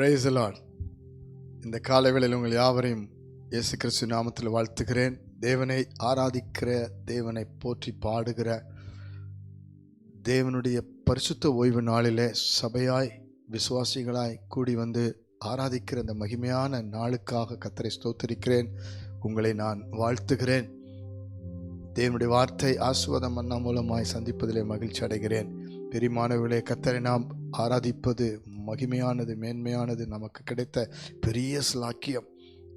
Praise இந்த காலைவேளையில் உங்கள் யாவரையும் இயேசு கிறிஸ்து நாமத்தில் வாழ்த்துகிறேன். தேவனை ஆராதிக்கிற தேவனை போற்றி பாடுகிற தேவனுடைய பரிசுத்த ஓய்வு நாளிலே சபையாய் விசுவாசிகளாய் கூடி வந்து ஆராதிக்கிற இந்த மகிமையான நாளுக்காக கத்தரை ஸ்தோத்தரிக்கிறேன். உங்களை நான் வாழ்த்துகிறேன். தேவனுடைய வார்த்தை ஆசுவாதம் அண்ணா மூலமாய் சந்திப்பதிலே மகிழ்ச்சி அடைகிறேன். பெரியமானவர்களே கத்தரை நாம் ஆராதிப்பது மகிமையானது மேன்மையானது நமக்கு கிடைத்த பெரிய ஸ்லாக்கியம்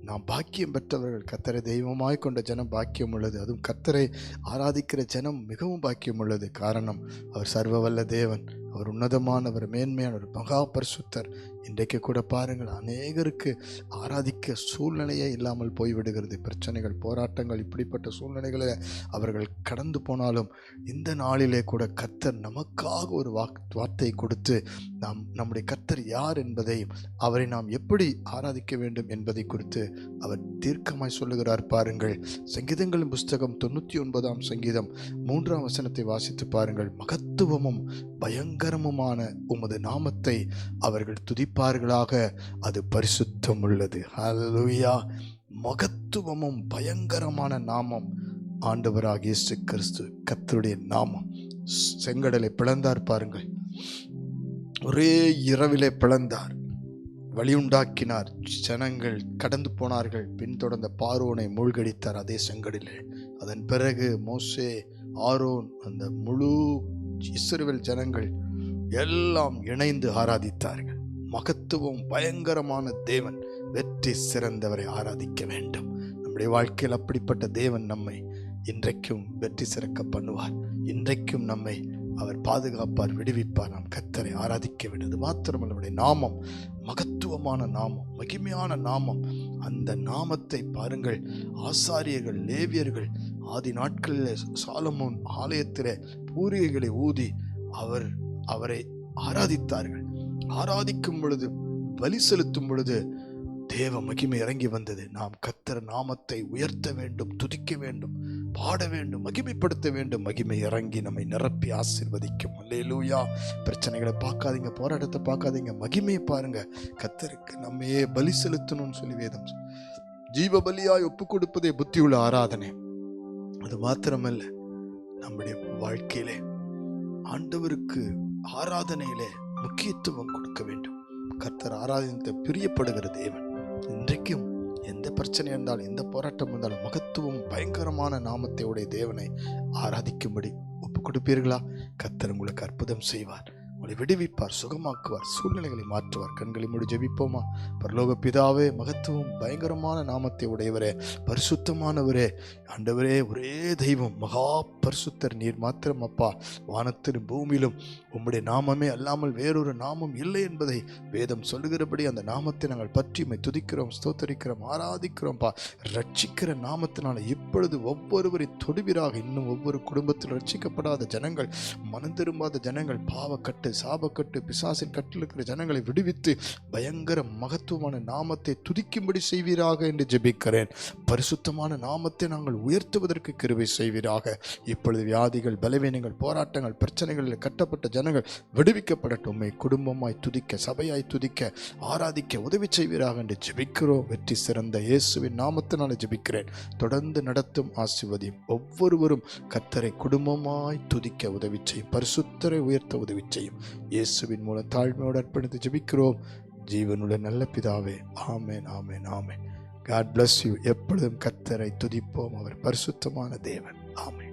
நாம் பாக்கியம் பெற்றவர்கள். கத்தரை தெய்வமாய் கொண்ட ஜனம் பாக்கியம் உள்ளது. அதுவும் கத்தரை ஆராதிக்கிற ஜனம் மிகவும் பாக்கியம் உள்ளது. காரணம் அவர் சர்வவல்ல தேவன். அவர் உன்னதமானவர் மேன்மையானவர் மகா பரிசுத்தர். இன்றைக்கு கூட பாருங்கள் அநேகருக்கு ஆராதிக்க சூழ்நிலையே இல்லாமல் போய்விடுகிறது. பிரச்சனைகள் போராட்டங்கள் இப்படிப்பட்ட சூழ்நிலைகளில் அவர்கள் கடந்து போனாலும் இந்த நாளிலே கூட கத்தர் நமக்காக ஒரு வாக் வார்த்தை கொடுத்து நாம் நம்முடைய கத்தர் யார் என்பதையும் அவரை நாம் எப்படி ஆராதிக்க வேண்டும் என்பதை குறித்து அவர் தீர்க்கமாய் சொல்லுகிறார் பாருங்கள். சங்கீதங்களின் புஸ்தகம் தொண்ணூற்றி ஒன்பதாம் சங்கீதம் மூன்றாம் வசனத்தை வாசித்து பாருங்கள். மகத்துவமும் பயங்கரமுமான உமது நாமத்தை அவர்கள் துதிப்பார்களாக அது பரிசுத்தம் உள்ளது ஹalleluya. மகத்துவமும் பயங்கரமான நாமம். ஆண்டவராக இயேசு கிறிஸ்து கத்தருடைய நாமம். செங்கடலை பிளந்தார் பாருங்கள். ஒரே இரவிலே பிளந்தார். வழியுண்டாக்கினார். ஜனங்கள் கடந்து போனார்கள். பின்தொடர்ந்த பார்வோனை மூழ்கடித்தார் அதே செங்கடிலே அதன் பிறகு மோசே ஆரோன் அந்த முழு இஸ்ரவேல் ஜனங்கள் எல்லாம் இணைந்து ஆராதித்தார்கள். மகத்துவம் பயங்கரமான தேவன் வெற்றி சிறந்தவரை ஆராதிக்க வேண்டும். நம்முடைய வாழ்க்கையில் அப்படிப்பட்ட தேவன் நம்மை இன்றைக்கும் வெற்றி சிறக்க பண்ணுவார். இன்றைக்கும் நம்மை அவர் பாதுகாப்பார் விடுவிப்பார். நாம் கத்தரை ஆராதிக்க வேண்டும் மாத்திரமல்ல. நம்முடைய நாமம் மகத்துவமான நாமம் மகிமையான நாமம். அந்த நாமத்தை பாருங்கள். ஆசாரியர்கள் லேவியர்கள் ஆதி நாட்களில் சாலமோன் ஆலயத்திலே பூரிகைகளை ஊதி அவர் அவரை ஆராதித்தார்கள். ஆராதிக்கும் பொழுது பலி செலுத்தும் பொழுது தேவ மகிமை இறங்கி வந்தது. நாம் கத்தர் நாமத்தை உயர்த்த வேண்டும் துதிக்க வேண்டும் பாட வேண்டும் மகிமைப்படுத்த வேண்டும். மகிமை இறங்கி நம்மை நிரப்பி ஆசிர்வதிக்கும். அல்லேலூயா. பிரச்சனைகளை பார்க்காதீங்க போராட்டத்தை பார்க்காதீங்க. மகிமையை பாருங்க. கத்தருக்கு நம்மையே பலி செலுத்தணும்னு சொல்லி வேதம் ஜீவ பலியாய் ஒப்பு கொடுப்பதே புத்தியுள்ள ஆராதனை. அது மாத்திரமல்ல நம்முடைய வாழ்க்கையிலே ஆண்டவருக்கு ஆராதனையிலே முக்கியத்துவம் கொடுக்க வேண்டும். கர்த்தர் ஆராதித்த பிரியப்படுகிற தேவன். இன்றைக்கும் எந்த பிரச்சனை இருந்தாலும் எந்த போராட்டம் இருந்தாலும் மகத்துவம் பயங்கரமான நாமத்தை உடைய தேவனை ஆராதிக்கும்படி ஒப்பு கொடுப்பீர்களா கர்த்தர் உங்களுக்கு அற்புதம் செய்வார். உங்களை விடுவிப்பார் சுகமாக்குவார் சூழ்நிலைகளை மாற்றுவார் கண்களை மூடி ஜெபிப்போமா? பரலோக பிதாவே மகத்துவம் பயங்கரமான நாமத்தை உடையவரே பரிசுத்தமானவரே ஆண்டவரே ஒரே தெய்வம் மகா பரிசுத்தர் நீர் மாத்திரம் அப்பா. வானத்திலும் பூமியிலும் உம்முடைய நாமமே அல்லாமல் வேறொரு நாமம் இல்லை என்பதை வேதம் சொல்லுகிறபடி அந்த நாமத்தை நாங்கள் பற்றி துதிக்கிறோம் ஸ்தோத்தரிக்கிறோம் ஆராதிக்கிறோம்ப்பா ரட்சிக்கிற நாமத்தினால இப்பொழுது ஒவ்வொருவரை தொடுவீராக. இன்னும் ஒவ்வொரு குடும்பத்தில் ரட்சிக்கப்படாத ஜனங்கள் மனம் திரும்பாத ஜனங்கள் பாவக்கட்டு சாபக்கட்டு பிசாசின் கட்டில் இருக்கிற ஜனங்களை விடுவித்து பயங்கர மகத்துவமான நாமத்தை துதிக்கும்படி செய்வீராக என்று ஜெபிக்கிறேன். பரிசுத்தமான நாமத்தை நாங்கள் உயர்த்துவதற்கு கிருவை செய்வீராக. இப்பொழுது வியாதிகள் பலவீனங்கள் போராட்டங்கள் பிரச்சனைகளில் கட்டப்பட்ட ஜனங்கள் விடுவிக்கப்படட்டும். குடும்பமாய் துதிக்க சபையாய் துதிக்க ஆராதிக்க உதவி செய்வீராக என்று ஜெபிக்கிறோம். வெற்றி சிறந்த இயேசுவின் நாமத்தினால ஜெபிக்கிறேன். தொடர்ந்து நடத்தும் ஆசிர்வதியும் ஒவ்வொருவரும் கத்தரை குடும்பமாய் துதிக்க உதவி செய்யும் பரிசுத்தரை உயர்த்த உதவி செய்யும். இயேசுவின் மூலம் தாழ்மையோடு அர்ப்பணித்து ஜெபிக்கிறோம். ஜீவனுள்ள நல்ல பிதாவே ஆமேன் ஆமேன் ஆமேன். காட் பிளஸ் யூ எப்பொழுதும் கத்தரை துதிப்போம். அவர் பரிசுத்தமான தேவன். ஆமேன்.